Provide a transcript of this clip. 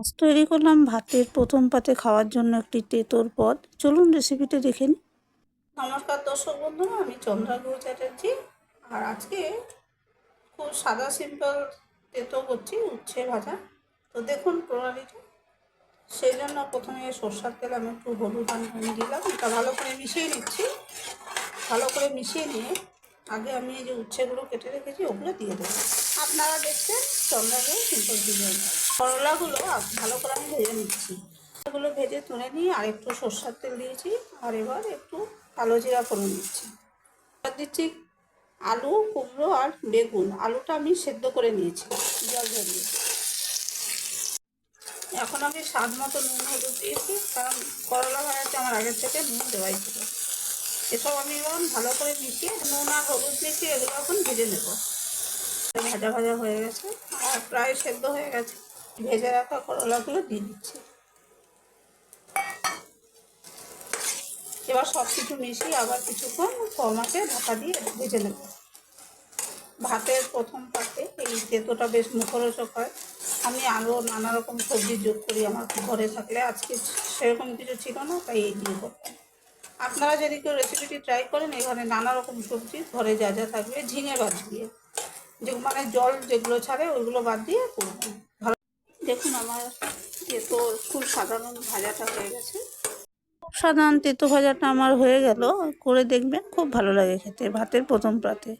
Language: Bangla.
আজ তৈরি করলাম ভাতের প্রথম পাতে খাওয়ার জন্য একটি তেঁতোর পদ। চলুন রেসিপিটা দেখে নিই। নমস্কার দর্শক বন্ধুরা, আমি চন্দ্রা গৌ চ্যাটার্জি। আর আজকে খুব সাদা সিম্পল তেতো করছি, উচ্ছে ভাজা। তো দেখুন প্রণালীটা। সেই জন্য প্রথমে সর্ষার তেল আমি একটু হলুদ আর নুন দিলাম। এটা ভালো করে মিশিয়ে নিচ্ছি। ভালো করে মিশিয়ে নিয়ে আগে আমি এই যে উচ্ছেগুলো কেটে রেখেছি, ওগুলো দিয়ে দেবো। আপনারা দেখছেন চন্দ্রা গৌ সিম্পল ডিজাইন করলাগুলো ভালো করে আমি ভেজে নিচ্ছি। এগুলো ভেজে তুলে নিয়ে আর একটু সর্ষার তেল দিয়েছি, আর এবার একটু কালো জিরা ফোড়ন দিচ্ছি। এবার দিচ্ছি আলু, কুমড়ো আর বেগুন। আলুটা আমি সেদ্ধ করে নিয়েছি, জল ঝরিয়ে এখন আমি স্বাদ মতো নুন হলুদ দিয়েছি, কারণ করলা ভাজাতে আমার আগের থেকে নুন দেওয়াই ছিল। এসব আমি এখন ভালো করে মিশিয়ে নুন আর হলুদ মিশিয়ে এগুলো এখন ভেজে নেব। ভাজা ভাজা হয়ে গেছে আর প্রায় সেদ্ধ হয়ে গেছে। ভেজে রাখা করলাগুলো দিয়ে দিচ্ছি। এবার সব কিছু মিশিয়ে আবার কিছুক্ষণ কমাতে ঢাকা দিয়ে ভেজে নেব। ভাতের প্রথম পাতে এই তেঁতোটা বেশ মুখরোচক হয়। আমি আরও নানা রকম সবজি যোগ করি আমার ঘরে থাকলে। আজকে সেরকম কিছু ছিল না, তাই এই দিয়ে করতাম। আপনারা যদি কেউ রেসিপিটি ট্রাই করেন, এখানে নানা রকম সবজি ঘরে যা যা থাকবে, ঝিঙে বাদ দিয়ে। যে মানে জল যেগুলো ছাড়ে, ওইগুলো বাদ দিয়ে করবেন ভালো দেখুন আমার তেতো খুব সাধারণ ভাজাটা হয়ে গেছে। খুব সাধারণ তেতো ভাজাটা আমার হয়ে গেল, করে দেখবেন, খুব ভালো লাগে খেতে, ভাতের প্রথম পাতে